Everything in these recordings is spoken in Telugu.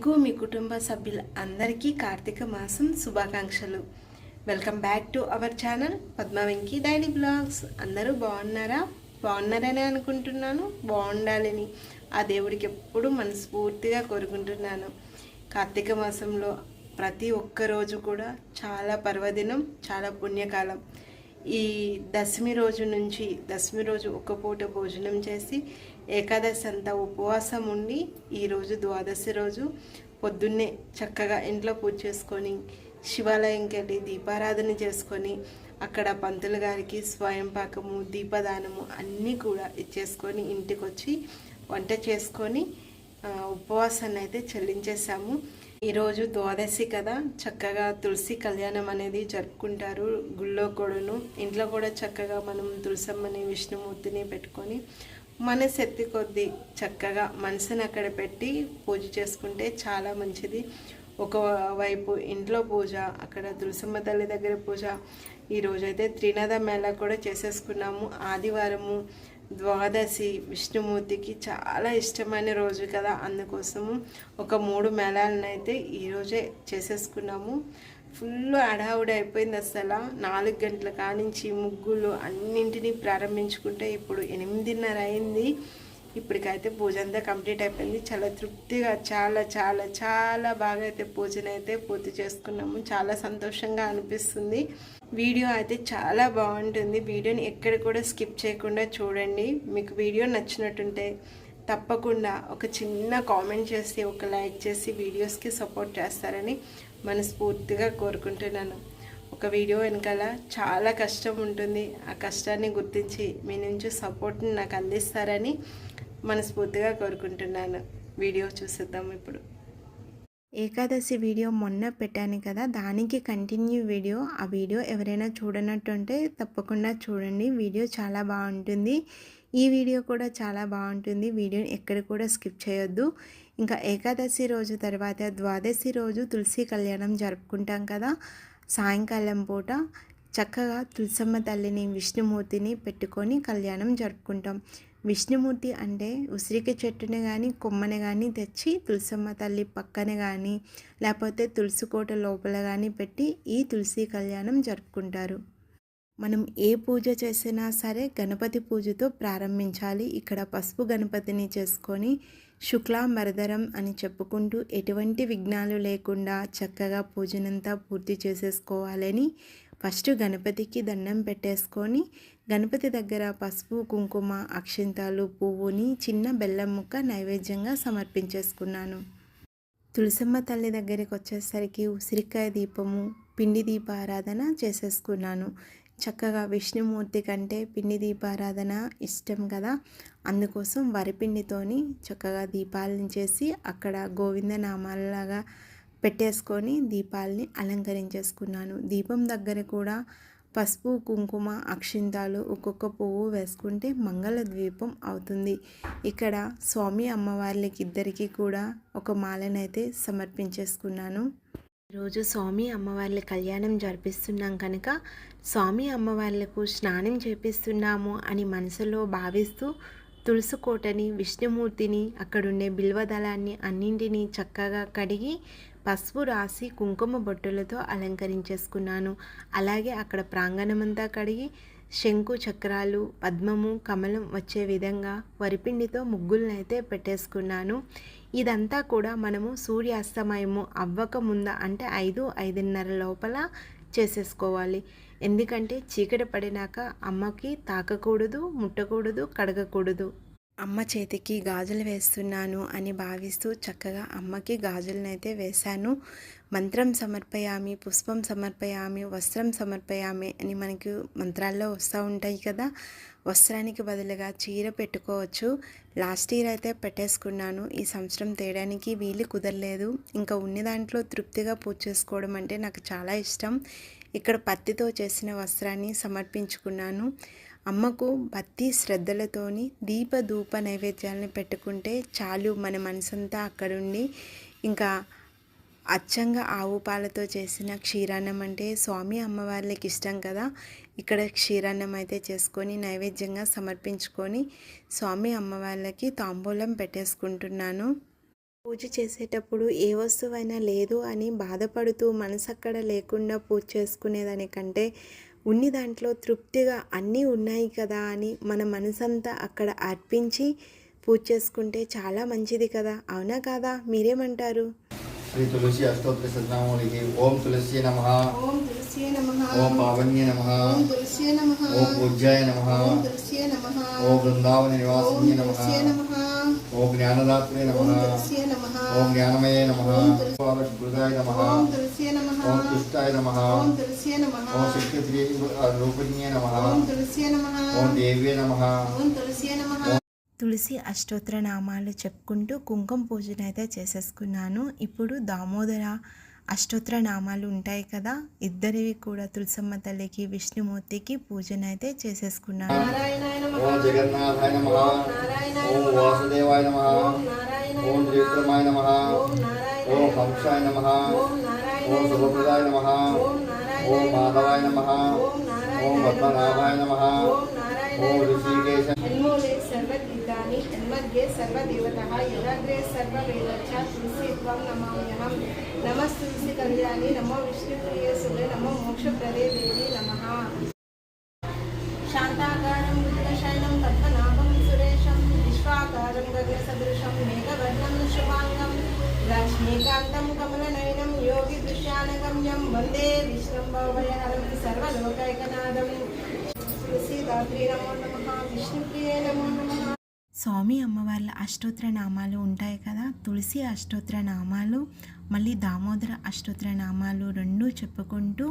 మీకు మీ కుటుంబ సభ్యుల అందరికీ కార్తీక మాసం శుభాకాంక్షలు. Welcome back to our channel Padmavenki daily vlogs అందరూ బాగున్నారా? బాగున్నారని అనుకుంటున్నాను. బాగుండాలని ఆ దేవుడికి ఎప్పుడు మనస్ఫూర్తిగా కోరుకుంటున్నాను. కార్తీక మాసంలో ప్రతి ఒక్క రోజు కూడా చాలా పర్వదినం చాలా పుణ్యకాలం. ఈ దశమి రోజు నుంచి దశమి రోజు ఒక్క పూట భోజనం చేసి ఏకాదశి అంతా ఉపవాసం ఉండి ఈరోజు ద్వాదశి రోజు పొద్దున్నే చక్కగా ఇంట్లో పూజ చేసుకొని శివాలయంకి వెళ్ళి దీపారాధన చేసుకొని అక్కడ పంతులు గారికి స్వయం పాకము దీపదానము అన్నీ కూడా ఇచ్చేసుకొని ఇంటికి వచ్చి వంట చేసుకొని ఉపవాసాన్ని అయితే చెల్లించేసాము ఈరోజు ద్వాదశి కదా చక్కగా తులసి కళ్యాణం అనేది జరుపుకుంటారు. గుళ్ళో కూడాను ఇంట్లో కూడా చక్కగా మనం తులసమ్మని విష్ణుమూర్తిని పెట్టుకొని మన శక్తి కొద్దీ చక్కగా మనసుని అక్కడ పెట్టి పూజ చేసుకుంటే చాలా మంచిది. ఒకవైపు ఇంట్లో పూజ అక్కడ తులసమ్మ తల్లి దగ్గర పూజ. ఈరోజైతే త్రినాథ మేళా కూడా చేసేసుకున్నాము. ఆదివారము ద్వాదశి విష్ణుమూర్తికి చాలా ఇష్టమైన రోజు కదా. అందుకోసము ఒక మూడు మేళాలను అయితే ఈరోజే చేసేసుకున్నాము. ఫుల్ హడావుడి అయిపోయింది అసలు. నాలుగు గంటల కానించి ముగ్గులు అన్నింటినీ ప్రారంభించుకుంటే ఇప్పుడు ఎనిమిదిన్నర అయింది. ఇప్పటికైతే పూజ అంతా కంప్లీట్ అయిపోయింది. చాలా తృప్తిగా చాలా చాలా చాలా బాగా అయితే పూజను అయితే పూర్తి చేసుకున్నాము. చాలా సంతోషంగా అనిపిస్తుంది. వీడియో అయితే చాలా బాగుంటుంది. వీడియోని ఎక్కడ కూడా స్కిప్ చేయకుండా చూడండి. మీకు వీడియో నచ్చినట్టుంటే తప్పకుండా ఒక చిన్న కామెంట్ చేసి ఒక లైక్ చేసి వీడియోస్కి సపోర్ట్ చేస్తారని మనస్ఫూర్తిగా కోరుకుంటున్నాను. ఒక వీడియో వెనకాల చాలా కష్టం ఉంటుంది. ఆ కష్టాన్ని గుర్తించి మీ నుంచి సపోర్ట్ని నాకు అందిస్తారని మనస్ఫూర్తిగా కోరుకుంటున్నాను. వీడియో చూసేద్దాం ఇప్పుడు. ఏకాదశి వీడియో మొన్న పెట్టాను కదా దానికి కంటిన్యూ వీడియో. ఆ వీడియో ఎవరైనా చూడనట్టుంటే తప్పకుండా చూడండి. వీడియో చాలా బాగుంటుంది. ఈ వీడియో కూడా చాలా బాగుంటుంది. వీడియోని ఎక్కడ కూడా స్కిప్ చేయొద్దు. ఇంకా ఏకాదశి రోజు తర్వాత ద్వాదశి రోజు తులసి కళ్యాణం జరుపుకుంటాం కదా. సాయంకాలం పూట చక్కగా తులసమ్మ తల్లిని విష్ణుమూర్తిని పెట్టుకొని కళ్యాణం జరుపుకుంటాం. విష్ణుమూర్తి అంటే ఉసిరిక చెట్టుని కానీ కొమ్మని కానీ తెచ్చి తులసమ్మ తల్లి పక్కన కానీ లేకపోతే తులసి కోట లోపల కానీ పెట్టి ఈ తులసి కళ్యాణం జరుపుకుంటారు. మనం ఏ పూజ చేసినా సరే గణపతి పూజతో ప్రారంభించాలి. ఇక్కడ పసుపు గణపతిని చేసుకొని శుక్లాంబరధరం అని చెప్పుకుంటూ ఎటువంటి విఘ్నాలు లేకుండా చక్కగా పూజనంతా పూర్తి చేసేసుకోవాలని ఫస్ట్ గణపతికి దండం పెట్టేసుకొని గణపతి దగ్గర పసుపు కుంకుమ అక్షింతాలు పువ్వుని చిన్న బెల్లం ముక్క నైవేద్యంగా సమర్పించేసుకున్నాను. తులసమ్మ తల్లి దగ్గరికి వచ్చేసరికి ఉసిరికాయ దీపము పిండి దీపారాధన చేసేసుకున్నాను. చక్కగా విష్ణుమూర్తి కంటే పిండి దీపారాధన ఇష్టం కదా? అందుకోసం వరిపిండితోని చక్కగా దీపాలను చేసి అక్కడ గోవింద నామాలలాగా పెట్టేసుకొని దీపాలని అలంకరించేసుకున్నాను. దీపం దగ్గర కూడా పసుపు కుంకుమ అక్షింతాలు ఒక్కొక్క పువ్వు వేసుకుంటే మంగళ ద్వీపం అవుతుంది. ఇక్కడ స్వామి అమ్మవార్లకి ఇద్దరికి కూడా ఒక మాలనైతే సమర్పించేసుకున్నాను. రోజు స్వామి అమ్మవార్ల కళ్యాణం జరిపిస్తున్నాం కనుక స్వామి అమ్మవార్లకు స్నానం చేపిస్తున్నాము అని మనసులో భావిస్తూ తులసికోటని విష్ణుమూర్తిని అక్కడుండే బిల్వదళాన్ని అన్నింటినీ చక్కగా కడిగి పసుపు రాసి కుంకుమ బొట్టులతో అలంకరించేసుకున్నాను. అలాగే అక్కడ ప్రాంగణమంతా కడిగి శంకు చక్రాలు పద్మము కమలం వచ్చే విధంగా వరిపిండితో ముగ్గులనైతే పెట్టేసుకున్నాను. ఇదంతా కూడా మనము సూర్యాస్తమయము అవ్వక ముంద అంటే ఐదు ఐదున్నర లోపల చేసేసుకోవాలి. ఎందుకంటే చీకటి పడినాక అమ్మకి తాకకూడదు ముట్టకూడదు కడగకూడదు. అమ్మ చేతికి గాజులు వేస్తున్నాను అని భావిస్తూ చక్కగా అమ్మకి గాజులనైతే వేశాను. మంత్రం సమర్పయామి పుష్పం సమర్పయామి వస్త్రం సమర్పయామి అని మనకి మంత్రాల్లో వస్తూ ఉంటాయి కదా. వస్త్రానికి బదులుగా చీర పెట్టుకోవచ్చు. లాస్ట్ ఇయర్ అయితే పెట్టేసుకున్నాను. ఈ సంవత్సరం తేయడానికి వీలు కుదరలేదు. ఇంకా ఉన్న దాంట్లో తృప్తిగా పూజ చేసుకోవడం అంటే నాకు చాలా ఇష్టం. ఇక్కడ పత్తితో చేసిన వస్త్రాన్ని సమర్పించుకున్నాను. అమ్మకు భక్తి శ్రద్ధలతోని దీప ధూప నైవేద్యాలను పెట్టుకుంటే చాలు మన మనసంతా అక్కడుండి ఇంకా అచ్చంగా ఆవు పాలతో చేసిన క్షీరాన్నం అంటే స్వామి అమ్మవార్లకి ఇష్టం కదా. ఇక్కడ క్షీరాన్నం అయితే చేసుకొని నైవేద్యంగా సమర్పించుకొని స్వామి అమ్మవార్లకి తాంబూలం పెట్టేసుకుంటున్నాను. పూజ చేసేటప్పుడు ఏ వస్తువైనా లేదు అని బాధపడుతూ మనసు అక్కడ లేకుండా పూజ చేసుకునేదానికంటే ఉన్ని దాంట్లో తృప్తిగా అన్నీ ఉన్నాయి కదా అని మన మనసంతా అక్కడ అర్పించి పూజ చేసుకుంటే చాలా మంచిది కదా. అవునా కాదా? మీరేమంటారు? శ్రీ తులసి అష్టోత్తర శతనామావళికి ఓం తులసి నమ. ఓం తులసి నమ. ఓం పావన్య నమ. ఓం తులసి నమ. ఓం పూజ్యాయ నమ. ఓం తులసి నమ. ఓం బృందావన ఓం నివాసిని నమ. తులసి నమ. ఓం జ్ఞానదాత్రే నమ. ఓం ఓం జ్ఞానమయ నమ ఓం నమ ఓం నమ ఓం నమ ఓం నమ ఓం శక్తి రూపిణ్యే నమ ఓం తులసి నమ ఓం దేవ్యే నమ ఓం తులసి నమ తులసి అష్టోత్తర నామాలు చెప్పుకుంటూ కుంకుమ పూజను అయితే చేసేసుకున్నాను ఇప్పుడు దామోదర అష్టోత్తర నామాలు ఉంటాయి కదా ఇద్దరివి కూడా తులసమ్మ తల్లికి విష్ణుమూర్తికి పూజను అయితే చేసేసుకున్నాను నారాయణాయ నమ ఓం జగన్నాథాయ నమ ఓం నారాయణాయ ఓం నమ వాసుదేవాయ నమ ఓం నమ. ఓం హంసాయ నమ. ఓం శుభప్రదాయ నమ. ఓం మాధవాయ నమ. ఓం పద్మనాభాయ నమ. ఓం ఋషికేశ సర్వగీతాని జన్మధ్యే సర్వదేవతः యదాగ్రే సర్వవేదచ్చ తులసి త్వం నమామ్యహం నమస్తులసి కళ్యాణి నమో విష్ణుప్రియ సురే స్వామి అమ్మవార్ల అష్టోత్తర నామాలు ఉంటాయి కదా తులసి అష్టోత్తర నామాలు మళ్ళీ దామోదర అష్టోత్తర నామాలు రెండు చెప్పుకుంటూ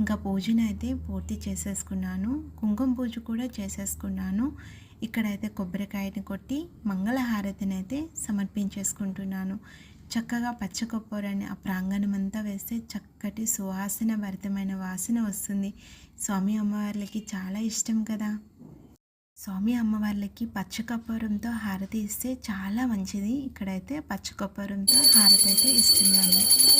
ఇంకా పూజను అయితే పూర్తి చేసేసుకున్నాను. కుంకుమ పూజ కూడా చేసేసుకున్నాను. ఇక్కడైతే కొబ్బరికాయని కొట్టి మంగళహారతిని అయితే సమర్పించేసుకుంటున్నాను. చక్కగా పచ్చ కొబ్బరిని ఆ ప్రాంగణం అంతా వేస్తే చక్కటి సువాసన భరితమైన వాసన వస్తుంది. స్వామి అమ్మవార్లకి చాలా ఇష్టం కదా. స్వామి అమ్మవార్లకి పచ్చకప్పూరంతో హారతి ఇస్తే చాలా మంచిది. ఇక్కడైతే పచ్చకొప్పరంతో హారతి అయితే ఇస్తున్నాను.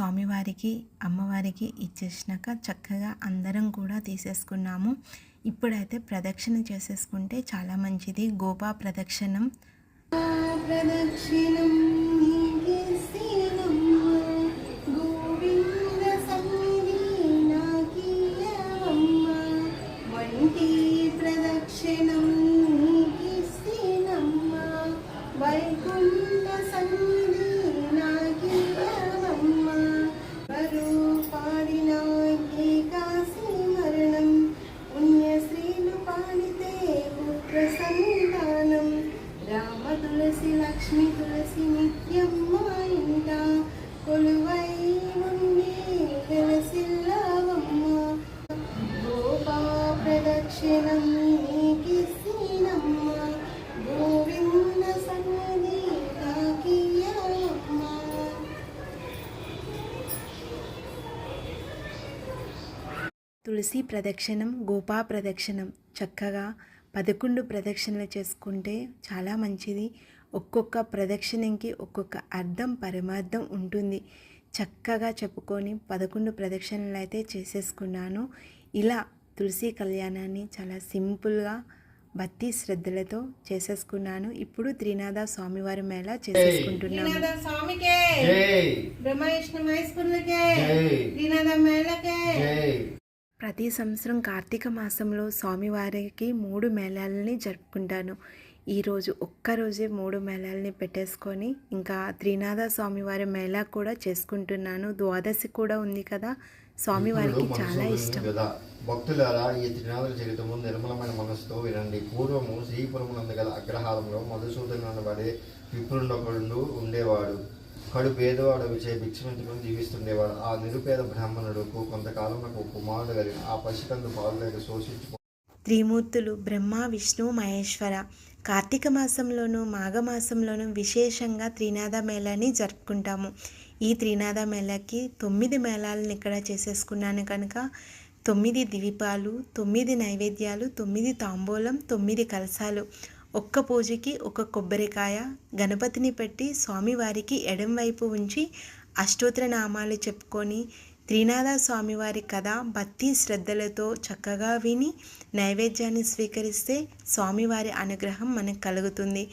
స్వామివారికి అమ్మవారికి ఇచ్చేసినాక చక్కగా అందరం కూడా తీసేసుకున్నాము. ఇప్పుడైతే ప్రదక్షిణ చేసేసుకుంటే చాలా మంచిది. గోపా ప్రదక్షిణం. ప్రదక్షిణం. తులసి ప్రదక్షిణం గోపా ప్రదక్షిణం చక్కగా పదకొండు ప్రదక్షిణలు చేసుకుంటే చాలా మంచిది. ఒక్కొక్క ప్రదక్షిణంకి ఒక్కొక్క అర్థం పరమార్థం ఉంటుంది. చక్కగా చెప్పుకొని పదకొండు ప్రదక్షిణలు అయితే చేసేసుకున్నాను. ఇలా తులసి కళ్యాణాన్ని చాలా సింపుల్గా భక్తి శ్రద్ధలతో చేసేసుకున్నాను. ఇప్పుడు త్రినాథ స్వామివారి మేళ చేసేసుకుంటున్నాను బ్రహ్మ విష్ణు మహేశ్వరులకే. మేళకే. ప్రతి సంవత్సరం కార్తీక మాసంలో స్వామివారికి మూడు మేళాలని జరుపుకుంటాను. ఈరోజు ఒక్కరోజే మూడు మేళాలని పెట్టేసుకొని ఇంకా త్రినాథ స్వామివారి మేళా కూడా చేసుకుంటున్నాను. ద్వాదశి కూడా ఉంది కదా స్వామివారికి చాలా ఇష్టం. కదా. భక్తులారా ఈ త్రినాథుల చరిత్రము నిర్మలమైన మనసుతో వినండి. పూర్వము శ్రీపురమునందు గల అగ్రహారంలో మధుసూదను అనబడే విప్రుండొకడు ఉండేవాడు. కడు పేదవాడు విచే భిక్షమించుకుని జీవిస్తుండేవాడు. ఆ నిరుపేద బ్రాహ్మణుడుకు కొంతకాలంలో కుమారుడు కలిగిన ఆ పసికందు పాలు లేక శోషించు త్రిమూర్తులు బ్రహ్మ విష్ణు మహేశ్వర. కార్తీక మాసంలోనూ మాఘమాసంలోనూ విశేషంగా త్రినాద మేళాని జరుపుకుంటాము. ఈ త్రినాద మేళాకి తొమ్మిది మేళాలను ఇక్కడ చేసేసుకున్నాను కనుక తొమ్మిది దీపాలు తొమ్మిది నైవేద్యాలు తొమ్మిది తాంబూలం తొమ్మిది కలశాలు. ఒక్క పూజకి ఒక కొబ్బరికాయ గణపతిని పెట్టి స్వామివారికి ఎడం వైపు ఉంచి అష్టోత్తర నామాలు చెప్పుకొని త్రినాథ స్వామివారి కథ భక్తి శ్రద్ధలతో చక్కగా విని నైవేద్యాన్ని స్వీకరిస్తే స్వామివారి అనుగ్రహం మనకు కలుగుతుంది.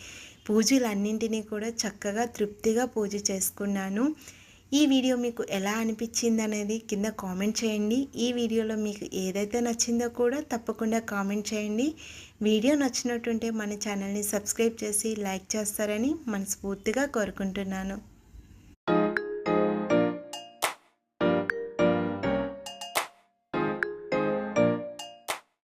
పూజలన్నింటినీ కూడా చక్కగా తృప్తిగా పూజ చేసుకున్నాను. ఈ వీడియో మీకు ఎలా అనిపించింది అనేది కింద కామెంట్ చేయండి. ఈ వీడియోలో మీకు ఏదైతే నచ్చిందో కూడా తప్పకుండా కామెంట్ చేయండి. వీడియో నచ్చినట్టుంటే మన ఛానల్ని సబ్స్క్రైబ్ చేసి లైక్ చేస్తారని మనస్ఫూర్తిగా కోరుకుంటున్నాను.